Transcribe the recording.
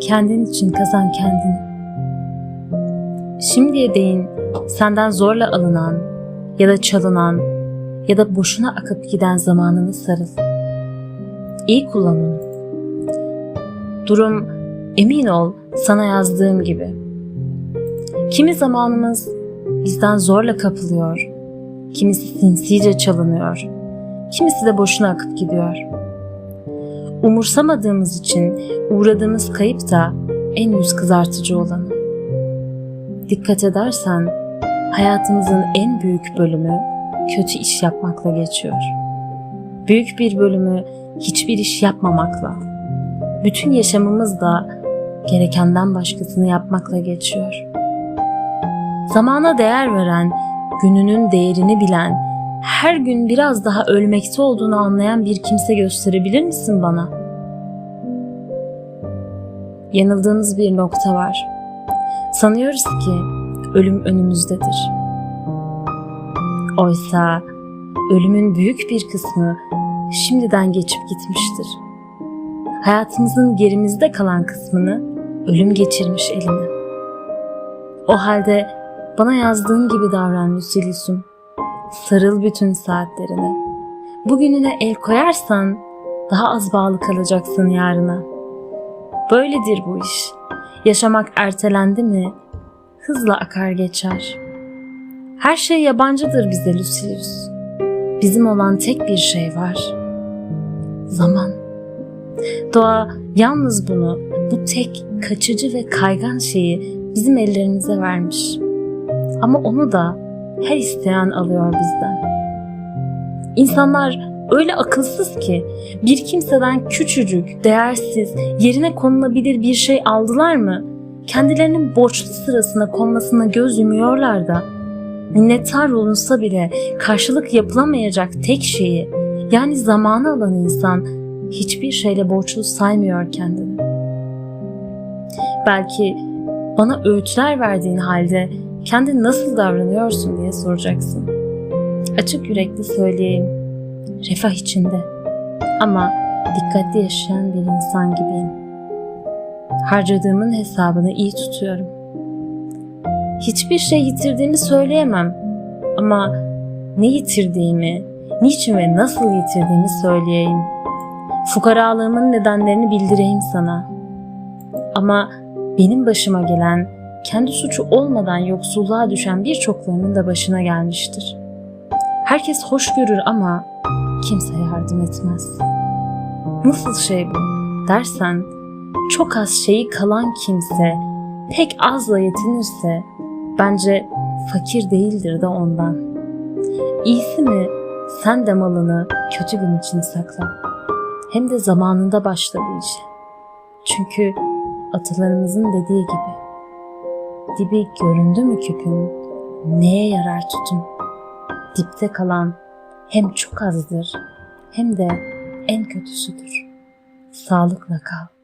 kendin için kazan kendini. Şimdiye değin senden zorla alınan ya da çalınan ya da boşuna akıp giden zamanını sarıl. İyi kullan onu. Durum emin ol sana yazdığım gibi. Kimi zamanımız bizden zorla kapılıyor, kimisi sinsice çalınıyor, kimisi de boşuna akıp gidiyor. Umursamadığımız için uğradığımız kayıp da en yüz kızartıcı olanı. Dikkat edersen hayatımızın en büyük bölümü kötü iş yapmakla geçiyor. Büyük bir bölümü hiçbir iş yapmamakla. Bütün yaşamımız da gerekenden başkasını yapmakla geçiyor. Zamana değer veren, gününün değerini bilen, her gün biraz daha ölmekte olduğunu anlayan bir kimse gösterebilir misin bana? Yanıldığımız bir nokta var. Sanıyoruz ki ölüm önümüzdedir. Oysa ölümün büyük bir kısmı şimdiden geçip gitmiştir. Hayatımızın gerimizde kalan kısmını ölüm geçirmiş eline. O halde bana yazdığın gibi davran Lucilisum. Sarıl bütün saatlerine. Bugününe el koyarsan daha az bağlı kalacaksın yarına. Böyledir bu iş. Yaşamak ertelendi mi hızla akar geçer. Her şey yabancıdır bize Lucilius. Bizim olan tek bir şey var. Zaman. Doğa yalnız bunu, bu tek kaçıcı ve kaygan şeyi bizim ellerimize vermiş. Ama onu da her isteyen alıyor bizden. İnsanlar öyle akılsız ki bir kimseden küçücük, değersiz, yerine konulabilir bir şey aldılar mı? Kendilerinin borçlu sırasına konmasına göz yumuyorlar da minnettar olunsa bile karşılık yapılamayacak tek şeyi yani zamanı alan insan hiçbir şeyle borçlu saymıyor kendini. Belki bana öğütler verdiğin halde kendin nasıl davranıyorsun diye soracaksın. Açık yürekli söyleyeyim. Refah içinde. Ama dikkatli yaşayan bir insan gibiyim. Harcadığımın hesabını iyi tutuyorum. Hiçbir şey yitirdiğimi söyleyemem. Ama ne yitirdiğimi, niçin ve nasıl yitirdiğimi söyleyeyim. Fukaralığımın nedenlerini bildireyim sana. Ama benim başıma gelen, kendi suçu olmadan yoksulluğa düşen birçoklarının da başına gelmiştir. Herkes hoş görür ama kimse yardım etmez. Nasıl şey bu dersen, çok az şeyi kalan kimse pek azla yetinirse bence fakir değildir de ondan. İyisi mi sen de malını kötü gün için sakla. Hem de zamanında başla bu işe. Çünkü atalarımızın dediği gibi dibi göründü mü küpün neye yarar tutun? Dipte kalan hem çok azdır hem de en kötüsüdür. Sağlıkla kal.